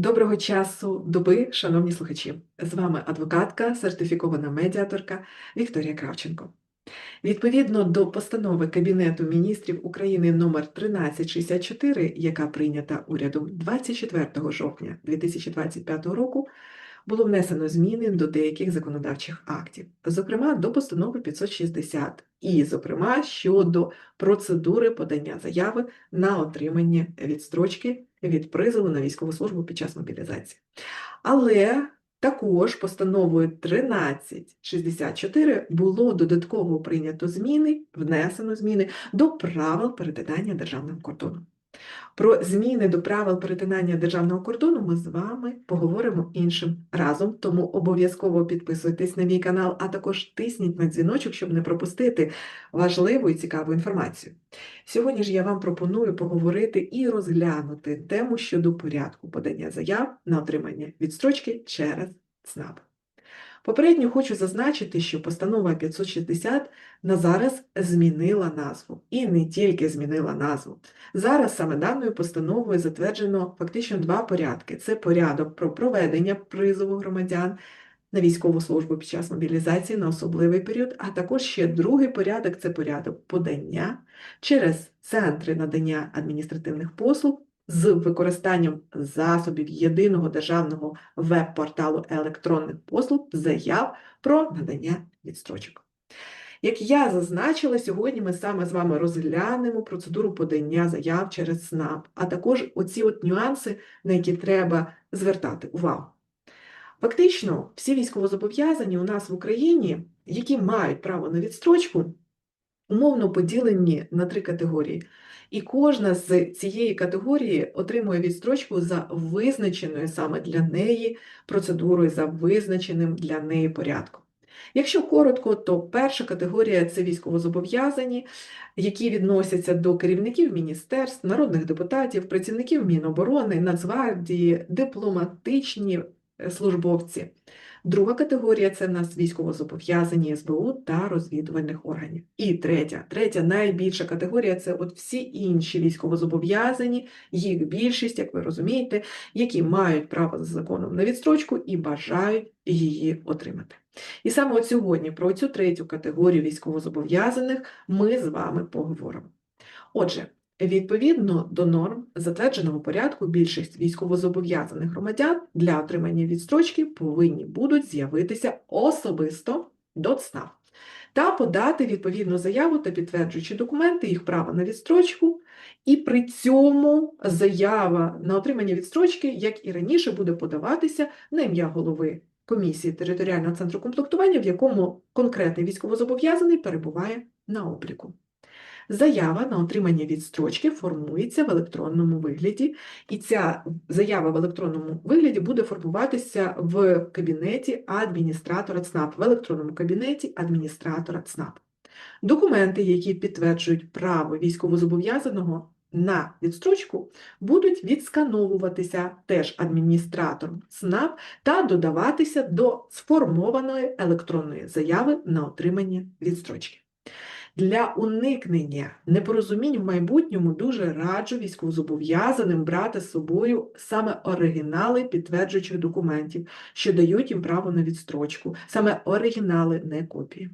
Доброго часу доби, шановні слухачі! З вами адвокатка, сертифікована медіаторка Вікторія Кравченко. Відповідно до постанови Кабінету міністрів України номер 1364, яка прийнята урядом 24 жовтня 2025 року, було внесено зміни до деяких законодавчих актів, зокрема до постанови 560, і, зокрема, щодо процедури подання заяви на отримання відстрочки від призову на військову службу під час мобілізації. Але також постановою 1364 було додатково прийнято зміни, внесено зміни до правил перетинання державним кордону. Про зміни до правил перетинання державного кордону ми з вами поговоримо іншим разом, тому обов'язково підписуйтесь на мій канал, а також тисніть на дзвіночок, щоб не пропустити важливу і цікаву інформацію. Сьогодні ж я вам пропоную поговорити і розглянути тему щодо порядку подання заяв на отримання відстрочки через ЦНАП. Попередньо хочу зазначити, що постанова 560 на зараз змінила назву. І не тільки змінила назву. Зараз саме даною постановою затверджено фактично два порядки: це порядок про проведення призову громадян на військову службу під час мобілізації на особливий період, а також ще другий порядок це порядок подання через центри надання адміністративних послуг з використанням засобів єдиного державного веб-порталу електронних послуг заяв про надання відстрочок. Як я зазначила, сьогодні ми саме з вами розглянемо процедуру подання заяв через СНАП, а також оці от нюанси, на які треба звертати увагу. Фактично, всі військовозобов'язані у нас в Україні, які мають право на відстрочку, умовно поділені на три категорії. І кожна з цієї категорії отримує відстрочку за визначеною саме для неї процедурою, за визначеним для неї порядком. Якщо коротко, то перша категорія це військовозобов'язані, які відносяться до керівників міністерств, народних депутатів, працівників Міноборони, Нацгвардії, дипломатичні е, службовці. Друга категорія це в нас військовозобов'язані СБУ та розвідувальних органів. І третя, третя найбільша категорія це от всі інші військовозобов'язані, їх більшість, як ви розумієте, які мають право за законом на відстрочку і бажають її отримати. І саме от сьогодні про цю третю категорію військовозобов'язаних ми з вами поговоримо. Отже, Відповідно до норм затвердженого порядку, більшість військовозобов'язаних громадян для отримання відстрочки повинні будуть з'явитися особисто до ЦНАП та подати відповідну заяву та підтверджуючі документи їх права на відстрочку, і при цьому заява на отримання відстрочки, як і раніше, буде подаватися на ім'я голови комісії територіального центру комплектування, в якому конкретний військовозобов'язаний перебуває на обліку. Заява на отримання відстрочки формується в електронному вигляді, і ця заява в електронному вигляді буде формуватися в кабінеті адміністратора ЦНАП, в електронному кабінеті адміністратора ЦНАП. Документи, які підтверджують право військовозобов'язаного на відстрочку, будуть відскановуватися теж адміністратором ЦНАП та додаватися до сформованої електронної заяви на отримання відстрочки. Для уникнення непорозумінь в майбутньому дуже раджу військовозобов'язаним брати з собою саме оригінали підтверджуючих документів, що дають їм право на відстрочку, саме оригінали, не копії.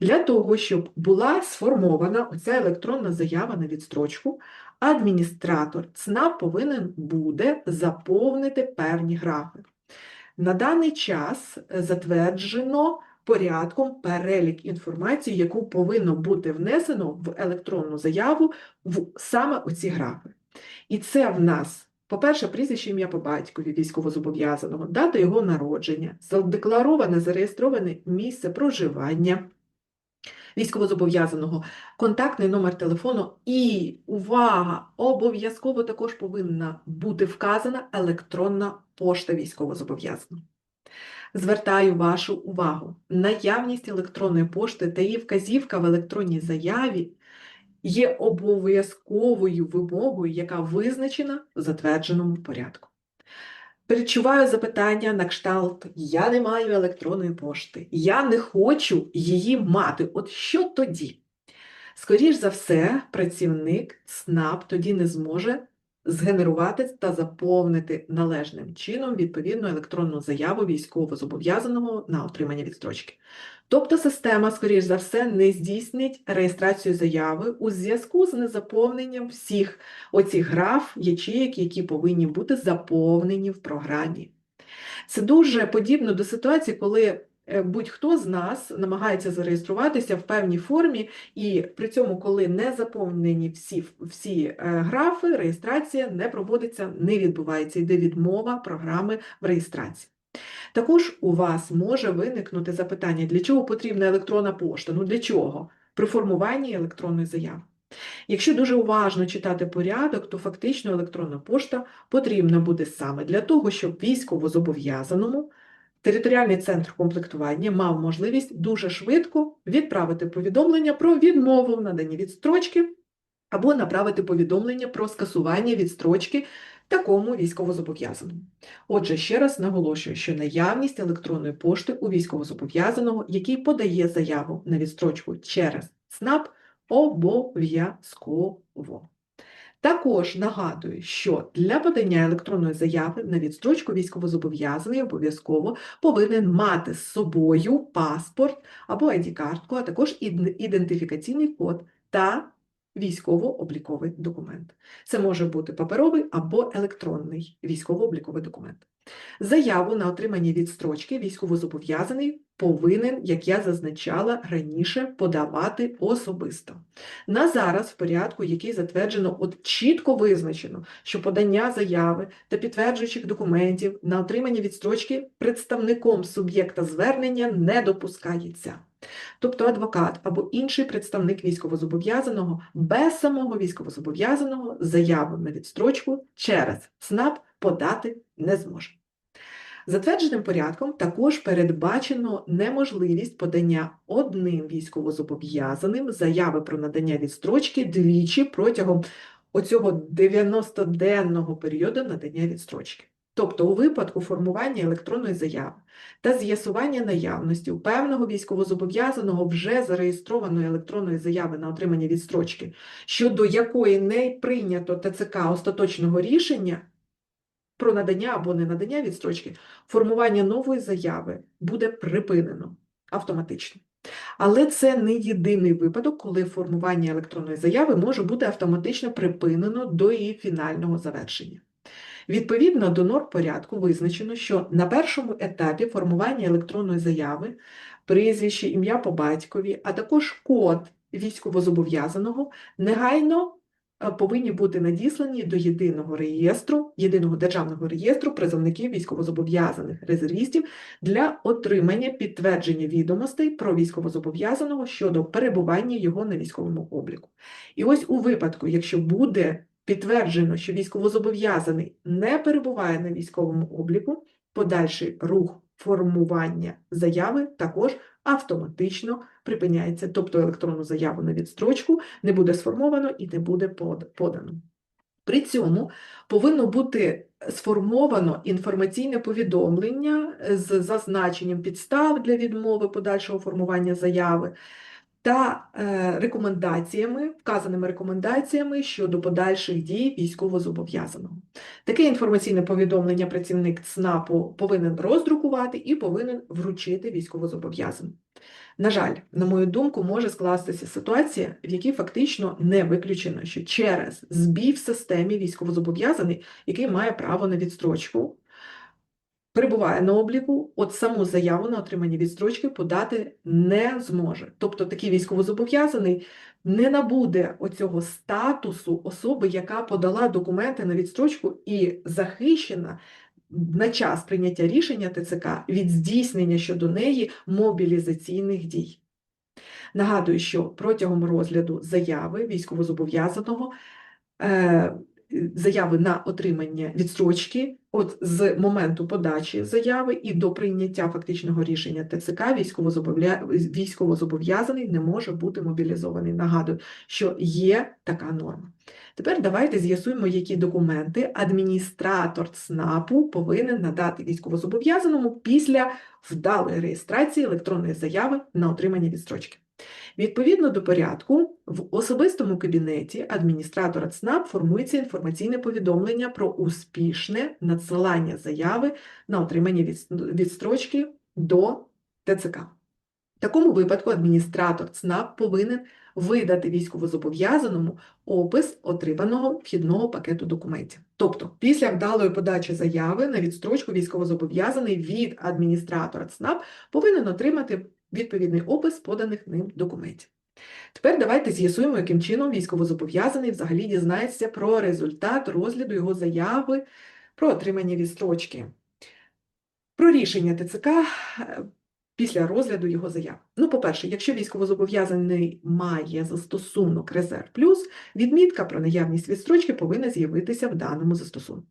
Для того, щоб була сформована оця електронна заява на відстрочку, адміністратор ЦНАП повинен буде заповнити певні графи. На даний час затверджено порядком перелік інформації, яку повинно бути внесено в електронну заяву в саме оці графи. І це в нас, по-перше, прізвище ім'я по батькові військовозобов'язаного, дата його народження, задеклароване, зареєстроване місце проживання. Військовозобов'язаного, контактний номер телефону і, увага, обов'язково також повинна бути вказана електронна пошта військовозобов'язаного. Звертаю вашу увагу, наявність електронної пошти та її вказівка в електронній заяві є обов'язковою вимогою, яка визначена в затвердженому порядку. Перечуваю запитання на кшталт: я не маю електронної пошти, я не хочу її мати. От що тоді? Скоріш за все, працівник СНАП тоді не зможе згенерувати та заповнити належним чином відповідну електронну заяву військовозобов'язаного на отримання відстрочки. Тобто система, скоріш за все, не здійснить реєстрацію заяви у зв'язку з незаповненням всіх оцих граф, ячеїк, які повинні бути заповнені в програмі. Це дуже подібно до ситуації, коли будь-хто з нас намагається зареєструватися в певній формі, і при цьому, коли не заповнені всі, всі е, графи, реєстрація не проводиться, не відбувається, йде відмова програми в реєстрації. Також у вас може виникнути запитання, для чого потрібна електронна пошта? Ну для чого? При формуванні електронної заяви. Якщо дуже уважно читати порядок, то фактично електронна пошта потрібна буде саме для того, щоб військовозобов'язаному територіальний центр комплектування мав можливість дуже швидко відправити повідомлення про відмову в наданні відстрочки або направити повідомлення про скасування відстрочки такому військовозобов'язаному. Отже, ще раз наголошую, що наявність електронної пошти у військовозобов'язаного, який подає заяву на відстрочку через СНАП, обов'язково. Також нагадую, що для подання електронної заяви на відстрочку військовозобов'язаний обов'язково повинен мати з собою паспорт або ID-картку, а також ідентифікаційний код та військово-обліковий документ. Це може бути паперовий або електронний військово-обліковий документ. Заяву на отримання відстрочки військовозобов'язаний повинен, як я зазначала раніше, подавати особисто. На зараз, в порядку, який затверджено, от чітко визначено, що подання заяви та підтверджуючих документів на отримання відстрочки представником суб'єкта звернення не допускається. Тобто адвокат або інший представник військовозобов'язаного без самого військовозобов'язаного заяву на відстрочку через СНАП подати не зможе. Затвердженим порядком також передбачено неможливість подання одним військовозобов'язаним заяви про надання відстрочки двічі протягом оцього 90-денного періоду надання відстрочки. Тобто у випадку формування електронної заяви та з'ясування наявності у певного військовозобов'язаного вже зареєстрованої електронної заяви на отримання відстрочки, щодо якої не прийнято ТЦК остаточного рішення про надання або не надання відстрочки, формування нової заяви буде припинено автоматично. Але це не єдиний випадок, коли формування електронної заяви може бути автоматично припинено до її фінального завершення. Відповідно до норм порядку визначено, що на першому етапі формування електронної заяви прізвище, ім'я по батькові, а також код військовозобов'язаного негайно повинні бути надіслані до єдиного реєстру, єдиного державного реєстру призовників військовозобов'язаних резервістів для отримання підтвердження відомостей про військовозобов'язаного щодо перебування його на військовому обліку. І ось у випадку, якщо буде підтверджено, що військовозобов'язаний не перебуває на військовому обліку, подальший рух формування заяви також автоматично припиняється, тобто електронну заяву на відстрочку не буде сформовано і не буде подано. При цьому повинно бути сформовано інформаційне повідомлення з зазначенням підстав для відмови подальшого формування заяви та е, рекомендаціями, вказаними рекомендаціями щодо подальших дій військовозобов'язаного. Таке інформаційне повідомлення працівник ЦНАПу повинен роздрукувати і повинен вручити військовозобов'язаному. На жаль, на мою думку, може скластися ситуація, в якій фактично не виключено, що через збій в системі військовозобов'язаний, який має право на відстрочку, перебуває на обліку, от саму заяву на отримання відстрочки подати не зможе. Тобто такий військовозобов'язаний не набуде оцього статусу особи, яка подала документи на відстрочку і захищена на час прийняття рішення ТЦК від здійснення щодо неї мобілізаційних дій. Нагадую, що протягом розгляду заяви військовозобов'язаного е, заяви на отримання відстрочки, от з моменту подачі заяви і до прийняття фактичного рішення ТЦК військовозобов'язаний не може бути мобілізований. Нагадую, що є така норма. Тепер давайте з'ясуємо, які документи адміністратор ЦНАПу повинен надати військовозобов'язаному після вдалої реєстрації електронної заяви на отримання відстрочки. Відповідно до порядку, В особистому кабінеті адміністратора ЦНАП формується інформаційне повідомлення про успішне надсилання заяви на отримання відстрочки до ТЦК. В такому випадку адміністратор ЦНАП повинен видати військовозобов'язаному опис отриманого вхідного пакету документів. Тобто, після вдалої подачі заяви на відстрочку військовозобов'язаний від адміністратора ЦНАП повинен отримати відповідний опис поданих ним документів. Тепер давайте з'ясуємо, яким чином військовозобов'язаний взагалі дізнається про результат розгляду його заяви про отримання відстрочки. Про рішення ТЦК після розгляду його заяв. Ну, по-перше, якщо військовозобов'язаний має застосунок Резерв Плюс, відмітка про наявність відстрочки повинна з'явитися в даному застосунку.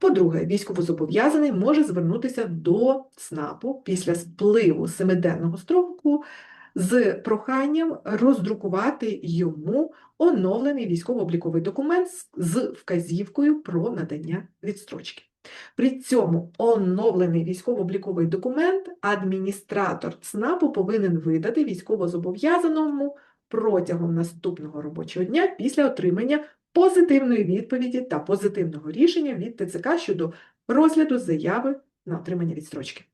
По-друге, військовозобов'язаний може звернутися до ЦНАПу після спливу семиденного строку з проханням роздрукувати йому оновлений військово-обліковий документ з вказівкою про надання відстрочки. При цьому оновлений військово-обліковий документ адміністратор ЦНАПу повинен видати військовозобов'язаному протягом наступного робочого дня після отримання позитивної відповіді та позитивного рішення від ТЦК щодо розгляду заяви на отримання відстрочки.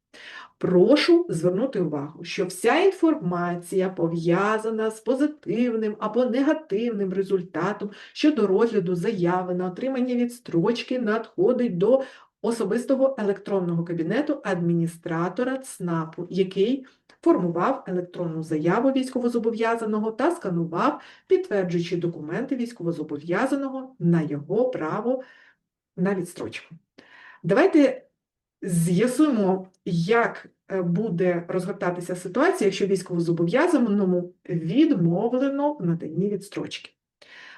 Прошу звернути увагу, що вся інформація пов'язана з позитивним або негативним результатом щодо розгляду заяви на отримання відстрочки надходить до особистого електронного кабінету адміністратора ЦНАПу, який формував електронну заяву військовозобов'язаного та сканував підтверджуючі документи військовозобов'язаного на його право на відстрочку. Давайте з'ясуємо, як буде розгортатися ситуація, якщо військовозобов'язаному відмовлено в наданні відстрочки.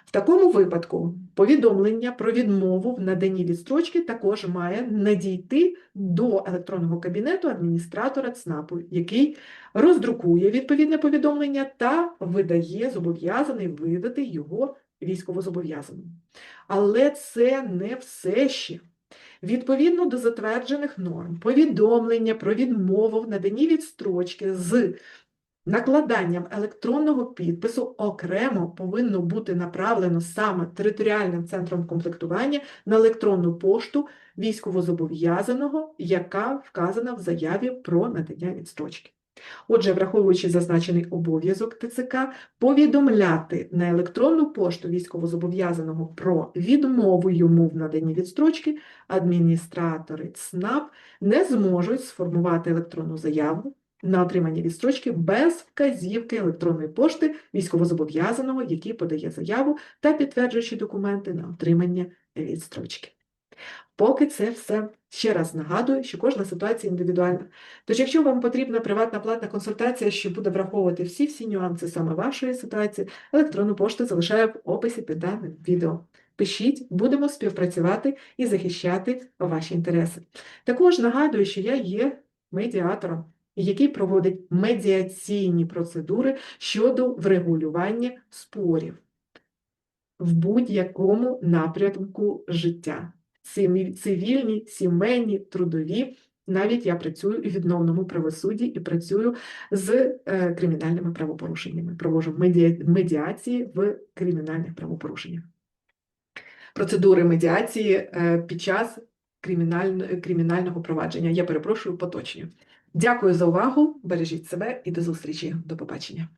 В такому випадку повідомлення про відмову в наданні відстрочки також має надійти до електронного кабінету адміністратора ЦНАПу, який роздрукує відповідне повідомлення та видає зобов'язаний видати його військовозобов'язаному. Але це не все ще. Відповідно до затверджених норм, повідомлення про відмову в наданні відстрочки з накладанням електронного підпису окремо повинно бути направлено саме територіальним центром комплектування на електронну пошту військовозобов'язаного, яка вказана в заяві про надання відстрочки. Отже, враховуючи зазначений обов'язок ТЦК, повідомляти на електронну пошту військовозобов'язаного про відмову йому в наданні відстрочки адміністратори ЦНАП не зможуть сформувати електронну заяву на отримання відстрочки без вказівки електронної пошти військовозобов'язаного, який подає заяву та підтверджуючі документи на отримання відстрочки. Поки це все ще раз нагадую, що кожна ситуація індивідуальна. Тож, якщо вам потрібна приватна платна консультація, що буде враховувати всі-всі нюанси саме вашої ситуації, електронну пошту залишаю в описі під даним відео. Пишіть, будемо співпрацювати і захищати ваші інтереси. Також нагадую, що я є медіатором, який проводить медіаційні процедури щодо врегулювання спорів в будь-якому напрямку життя. Циві- Цивільні, сімейні, трудові. Навіть я працюю у відновному правосудді і працюю з е, кримінальними правопорушеннями. Проводжу медіа- медіації в кримінальних правопорушеннях. Процедури медіації е, під час кримінального провадження. Я перепрошую, поточнюю. Дякую за увагу, бережіть себе і до зустрічі. До побачення.